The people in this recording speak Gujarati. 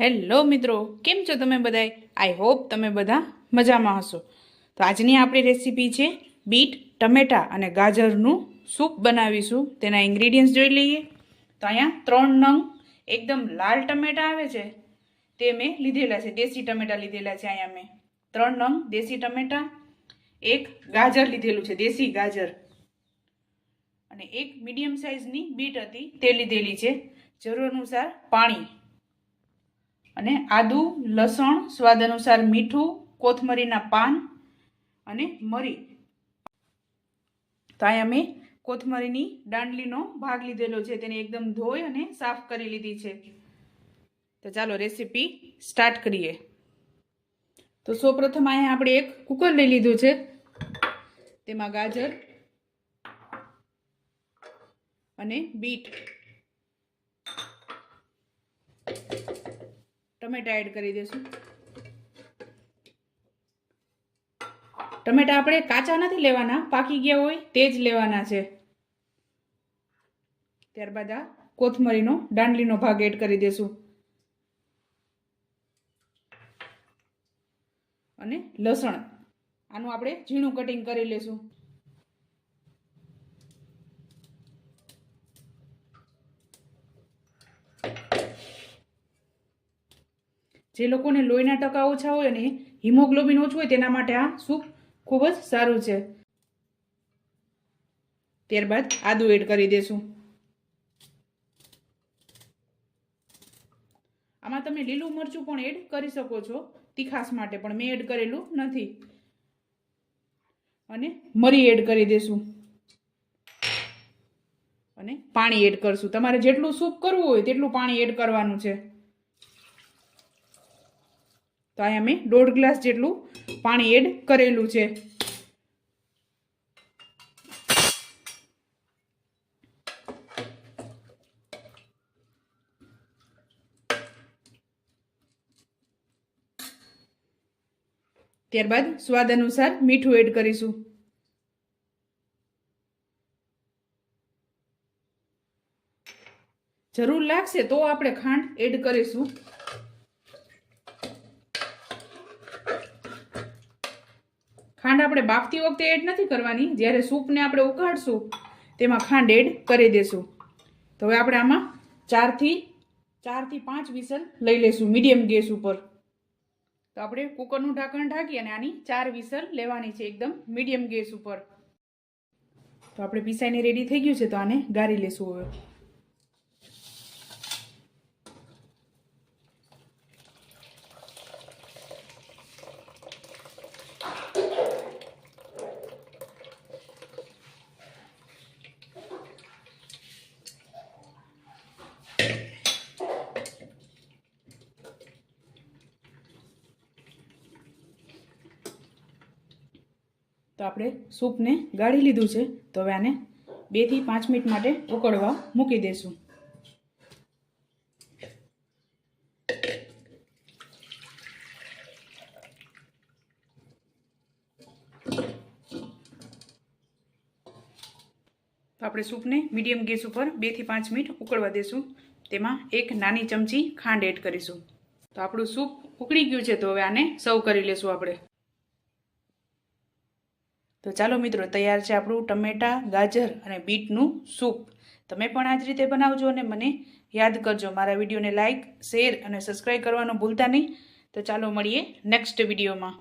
હેલો મિત્રો, કેમ છો તમે બધાએ આઈ હોપ તમે બધા મજામાં હશો. તો આજની આપણી રેસીપી છે બીટ, ટમેટા અને ગાજરનું સૂપ બનાવીશું. તેના ઇન્ગ્રીડિયન્ટ્સ જોઈ લઈએ. તો અહીંયા ત્રણ નંગ એકદમ લાલ ટમેટા આવે છે. તે મેં લીધેલા છે, દેશી ટમેટા લીધેલા છે અહીંયા મેં. ત્રણ નંગ દેશી ટમેટા, એક ગાજર લીધેલું છે, દેશી ગાજર. અને એક મીડિયમ સાઇઝની બીટ હતી, તે લીધેલી છે. જરૂર અનુસાર પાણી. અને આદુ, લસણ, સ્વાદ અનુસાર મીઠું, કોથમરીના પાન અને મરી. તો અહીંયા મેં કોથમરીની દાંડલીનો ભાગ લીધેલો છે. તેને એકદમ ધોઈ અને સાફ કરી લીધી છે. તો ચાલો રેસીપી સ્ટાર્ટ કરીએ. તો સૌપ્રથમ અહીંયા આપણે એક કુકર લઈ લીધું છે. તેમાં ગાજર અને બીટ. ટમેટા એડ કરી દઈશું. ટમેટા આપણે કાચા નથી લેવાના, પાકી ગયા હોય તે જ લેવાના છે. ત્યારબાદ આ કોથમરીનો, દાંડલીનો ભાગ એડ કરી દઈશું. અને લસણ, આનું આપણે ઝીણું કટિંગ કરી લેશું જે લોકોને લોહીના ટકા ઓછા હોય અને હિમોગ્લોબિન ઓછું હોય તેના માટે આ સૂપ ખૂબ જ સારું છે. ત્યારબાદ આદુ એડ કરી દેશું. આમાં તમે લીલું મરચું પણ એડ કરી શકો છો તીખાસ માટે, પણ મેં એડ કરેલું નથી. અને મરી એડ કરી દેશું. અને પાણી એડ કરશું. તમારે જેટલું સૂપ કરવું હોય તેટલું પાણી એડ કરવાનું છે. તો અહીંયા મેં દોઢ ગ્લાસ જેટલું પાણી એડ કરેલું છે. ત્યારબાદ સ્વાદ અનુસાર મીઠું એડ કરીશું. જરૂર લાગશે તો આપણે ખાંડ એડ કરીશું. ખાંડ આપણે બાફતી વખતે એડ નથી કરવાની. જ્યારે સૂપને આપણે ઉકાળશું, તેમાં ખાંડ એડ કરી દેશું. તો હવે આપણે આમાં ચારથી ચારથી પાંચ વિસલ લઈ લેશું મીડિયમ ગેસ ઉપર. તો આપણે કુકરનું ઢાંકણ ઢાંકી અને આની ચાર વિસલ લેવાની છે એકદમ મીડિયમ ગેસ ઉપર. તો આપણે પીસાઈને રેડી થઈ ગયું છે, તો આને ગાળી લેશું હવે. તો આપણે સૂપને ગાળી લીધું છે. તો હવે આને બેથી પાંચ મિનિટ માટે ઉકળવા મૂકી દઈશું આપણે સૂપને મીડિયમ ગેસ ઉપર બેથી પાંચ મિનિટ ઉકળવા દઈશું તેમાં એક નાની ચમચી ખાંડ એડ કરીશું. તો આપણું સૂપ ઉકળી ગયું છે. તો હવે આને સર્વ કરી લેશું આપણે. તો ચાલો મિત્રો, તૈયાર છે આપણું ટમેટા, ગાજર અને બીટનું સૂપ. તમે પણ આ જ રીતે બનાવજો અને મને યાદ કરજો. મારા વિડીયોને લાઇક શેર અને સબસ્ક્રાઈબ કરવાનું ભૂલતા નહીં. તો ચાલો મળીએ નેક્સ્ટ વિડીયોમાં.